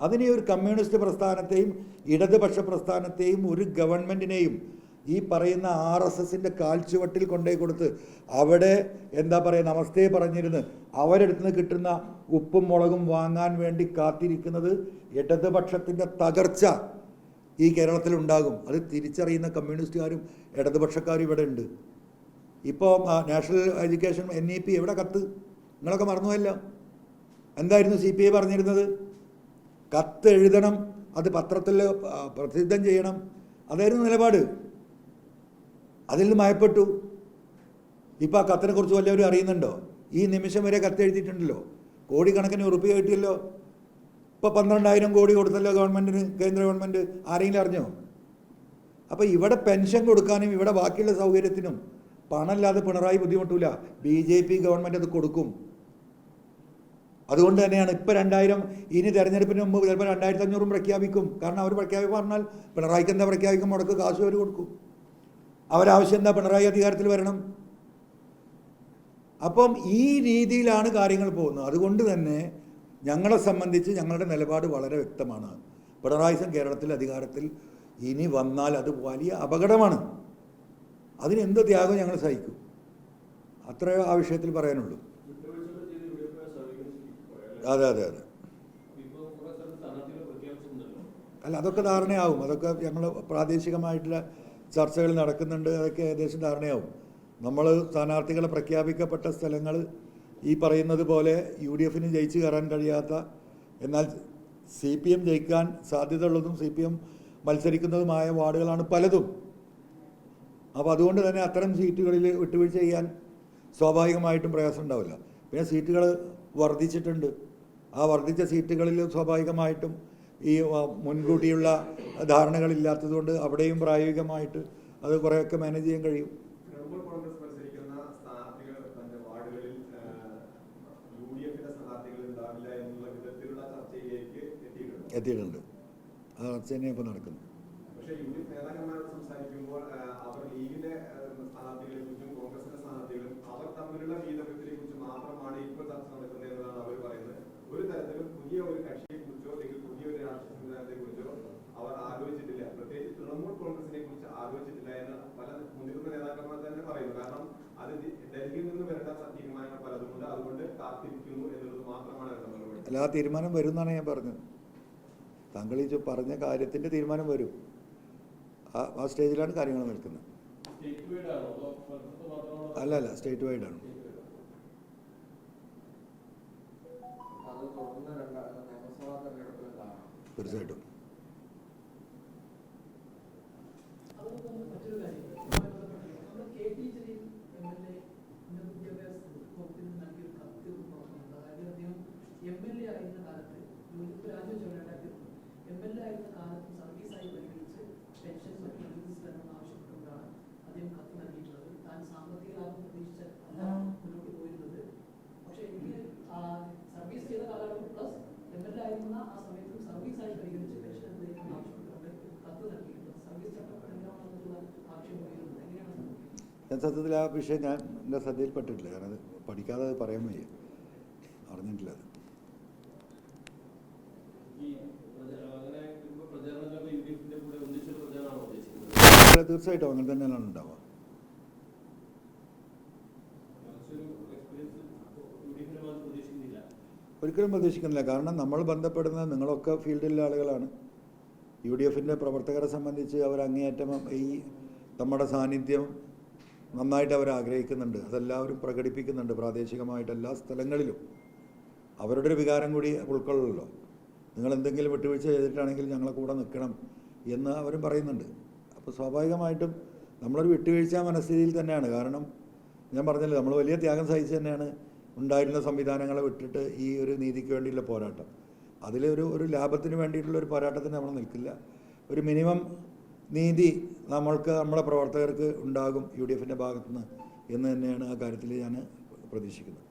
അതിന് ഒരു കമ്മ്യൂണിസ്റ്റ് പ്രസ്ഥാനത്തെയും ഇടതുപക്ഷ പ്രസ്ഥാനത്തെയും ഒരു ഗവൺമെന്റിനെയും ഈ പറയുന്ന ആർ എസ് എസിന്റെ കാൽച്ചുവട്ടിൽ കൊണ്ടുപോയി കൊടുത്ത് അവിടെ എന്താ പറയുക നമസ്തേ പറഞ്ഞിരുന്ന്. അവരെടുത്ത് നിന്ന് കിട്ടുന്ന ഉപ്പും മുളകും വാങ്ങാൻ വേണ്ടി കാത്തിരിക്കുന്നത് ഇടതുപക്ഷത്തിന്റെ തകർച്ച ഈ കേരളത്തിൽ ഉണ്ടാകും. അത് തിരിച്ചറിയുന്ന കമ്മ്യൂണിസ്റ്റുകാരും ഇടതുപക്ഷക്കാരും ഇവിടെ ഉണ്ട്. ഇപ്പോൾ national education N E P എവിടെ കത്ത്? നിങ്ങളൊക്കെ മറന്നുവല്ലോ എന്തായിരുന്നു സി പി ഐ പറഞ്ഞിരുന്നത്? കത്ത് എഴുതണം അത് പത്രത്തിൽ പ്രസിദ്ധം ചെയ്യണം. അതായിരുന്നു നിലപാട്. അതിൽ നിന്ന് മയപ്പെട്ടു. ഇപ്പോൾ ആ കത്തിനെ കുറിച്ച് വല്ലവരും അറിയുന്നുണ്ടോ? ഈ നിമിഷം വരെ കത്തെഴുതിയിട്ടുണ്ടല്ലോ. കോടിക്കണക്കിന് ഉറപ്പ് കിട്ടിയല്ലോ. ഇപ്പോൾ പന്ത്രണ്ടായിരം കോടി കൊടുത്തല്ലോ ഗവൺമെന്റിന് കേന്ദ്ര ഗവൺമെന്റ് ആരെങ്കിലും അറിഞ്ഞോ? അപ്പോൾ ഇവിടെ പെൻഷൻ കൊടുക്കാനും ഇവിടെ ബാക്കിയുള്ള സൗകര്യത്തിനും പണമില്ലാതെ പിണറായി ബുദ്ധിമുട്ടില്ല ബി ജെ പി ഗവൺമെന്റ് അത് കൊടുക്കും. അതുകൊണ്ട് തന്നെയാണ് ഇപ്പോൾ രണ്ടായിരം ഇനി തെരഞ്ഞെടുപ്പിന് മുമ്പ് ചിലപ്പോൾ രണ്ടായിരത്തി അഞ്ഞൂറും പ്രഖ്യാപിക്കും. കാരണം അവർ പ്രഖ്യാപിക്കുക പറഞ്ഞാൽ പിണറായിക്ക് എന്താ പ്രഖ്യാപിക്കും? മുടക്ക് കാശ് അവർ കൊടുക്കും. അവരാവശ്യം എന്താ? പിണറായി അധികാരത്തിൽ വരണം. അപ്പം ഈ രീതിയിലാണ് കാര്യങ്ങൾ പോകുന്നത്. അതുകൊണ്ട് തന്നെ ഞങ്ങളെ സംബന്ധിച്ച് ഞങ്ങളുടെ നിലപാട് വളരെ വ്യക്തമാണ്. പിണറായി സംഘം കേരളത്തിൽ അധികാരത്തിൽ ഇനി വന്നാൽ അത് വലിയ അപകടമാണ്. അതിനെന്ത് ത്യാഗം ഞങ്ങൾ സഹിക്കും? അത്രയോ ആ വിഷയത്തിൽ പറയാനുള്ളൂ. അതെ അതെ അതെ. അല്ല അതൊക്കെ ധാരണയാവും. അതൊക്കെ ഞങ്ങൾ പ്രാദേശികമായിട്ടുള്ള ചർച്ചകൾ നടക്കുന്നുണ്ട്. അതൊക്കെ ഏകദേശം ധാരണയാവും. നമ്മൾ സ്ഥാനാർത്ഥികളെ പ്രഖ്യാപിക്കപ്പെട്ട സ്ഥലങ്ങൾ ഈ പറയുന്നത് പോലെ യു ഡി എഫിന് ജയിച്ചു കയറാൻ കഴിയാത്ത എന്നാൽ സി പി എം ജയിക്കാൻ സാധ്യതയുള്ളതും സി പി എം മത്സരിക്കുന്നതുമായ വാർഡുകളാണ് പലതും. അപ്പോൾ അതുകൊണ്ട് തന്നെ അത്തരം സീറ്റുകളിൽ വിട്ടുവീഴ്ച ചെയ്യാൻ സ്വാഭാവികമായിട്ടും പ്രയാസം ഉണ്ടാവില്ല. പിന്നെ സീറ്റുകൾ വർദ്ധിച്ചിട്ടുണ്ട്. ആ വർദ്ധിച്ച സീറ്റുകളിൽ സ്വാഭാവികമായിട്ടും ഈ മുൻകൂട്ടിയുള്ള മുൻകൂട്ടിയുള്ള ധാരണകളില്ലാത്തതുകൊണ്ട് അവിടെയും പ്രായോഗികമായിട്ട് അത് കുറേയൊക്കെ മാനേജ് ചെയ്യാൻ കഴിയും. എത്തിയിട്ടുണ്ട്. ആ ചർച്ച തന്നെ ഇപ്പോൾ നടക്കുന്നു സംസാരിക്കുമ്പോൾ അവർ ലീഗിന്റെ സ്ഥാനാർത്ഥികളെ കുറിച്ചും കോൺഗ്രസിന്റെ സ്ഥാനാർത്ഥികളും അവർ തമ്മിലുള്ള ഭേദഗതിയെ കുറിച്ച് മാത്രമാണ് ഇപ്പോൾ ചർച്ച നടക്കുന്നത്. ഒരു പുതിയ ഒരു കക്ഷിയെ കുറിച്ചോ അല്ലെങ്കിൽ പുതിയ ഒരു രാഷ്ട്രീയ സംവിധാനത്തെ കുറിച്ചോ അവർ ആലോചിച്ചിട്ടില്ല. പ്രത്യേകിച്ച് തൃണമൂൽ കോൺഗ്രസിനെ കുറിച്ച് ആലോചിച്ചിട്ടില്ല എന്ന് പല മുതിർന്ന നേതാക്കന്മാർ തന്നെ പറയുന്നു. കാരണം അത് ഡൽഹിയിൽ നിന്ന് വരേണ്ട തീരുമാനങ്ങൾ പലതുമുണ്ട്. അതുകൊണ്ട് കാത്തിരിക്കുന്നു എന്നുള്ളത് മാത്രമാണ് എല്ലാ തീരുമാനം വരും എന്നാണ് ഞാൻ പറഞ്ഞത്. താങ്കൾ ഈ പറഞ്ഞ കാര്യത്തിന്റെ തീരുമാനം വരും. ആ സ്റ്റേജിലാണ് കാര്യങ്ങൾ നിൽക്കുന്നത്. സ്റ്റേറ്റ് വൈഡ് ആണോ? അതോ മലപ്പുറത്ത് മാത്രമാണോ? അല്ല അല്ല സ്റ്റേറ്റ് വൈഡാണ് അദ്ദേഹം എം എൽ എ ആയിരുന്ന കാലത്ത് രാജു രാജിവെച്ച സത്യത്തിൽ ആ വിഷയം ഞാൻ എന്റെ ശ്രദ്ധയിൽപ്പെട്ടിട്ടില്ല. കാരണം അത് പഠിക്കാതെ അത് പറയാൻ വയ്യ. അറിഞ്ഞിട്ടില്ല അത്. തീർച്ചയായിട്ടും അങ്ങനെ തന്നെയാണ് ഉണ്ടാവുക. ഒരിക്കലും പ്രതീക്ഷിക്കുന്നില്ല. കാരണം നമ്മൾ ബന്ധപ്പെടുന്നത് നിങ്ങളൊക്കെ ഫീൽഡിലെ ആളുകളാണ്. യു ഡി എഫിന്റെ പ്രവർത്തകരെ സംബന്ധിച്ച് അവർ അങ്ങേയറ്റം ഈ നമ്മുടെ സാന്നിധ്യം നന്നായിട്ട് അവർ ആഗ്രഹിക്കുന്നുണ്ട്. അതെല്ലാവരും പ്രകടിപ്പിക്കുന്നുണ്ട്. പ്രാദേശികമായിട്ട് എല്ലാ സ്ഥലങ്ങളിലും. അവരുടെ ഒരു വികാരം കൂടി ഉൾക്കൊള്ളല്ലോ നിങ്ങൾ എന്തെങ്കിലും വിട്ടുവീഴ്ച ചെയ്തിട്ടാണെങ്കിൽ ഞങ്ങളെ കൂടെ നിൽക്കണം എന്ന് അവരും പറയുന്നുണ്ട്. അപ്പോൾ സ്വാഭാവികമായിട്ടും നമ്മളൊരു വിട്ടുവീഴ്ച മനസ്ഥിതിയിൽ തന്നെയാണ്. കാരണം ഞാൻ പറഞ്ഞല്ലോ നമ്മൾ വലിയ ത്യാഗം സഹിച്ച് തന്നെയാണ് ഉണ്ടായിരുന്ന സംവിധാനങ്ങളെ വിട്ടിട്ട് ഈ ഒരു നീതിക്ക് വേണ്ടിയുള്ള പോരാട്ടം. അതിലൊരു ഒരു ലാഭത്തിന് വേണ്ടിയിട്ടുള്ള ഒരു പോരാട്ടത്തിന് നമ്മൾ നിൽക്കില്ല. ഒരു മിനിമം നീതി നമ്മൾക്ക് നമ്മുടെ പ്രവർത്തകർക്ക് ഉണ്ടാകും യു ഡി എഫിന്റെ ഭാഗത്തുനിന്ന് എന്ന് തന്നെയാണ് ആ കാര്യത്തിൽ ഞാൻ പ്രതീക്ഷിക്കുന്നത്.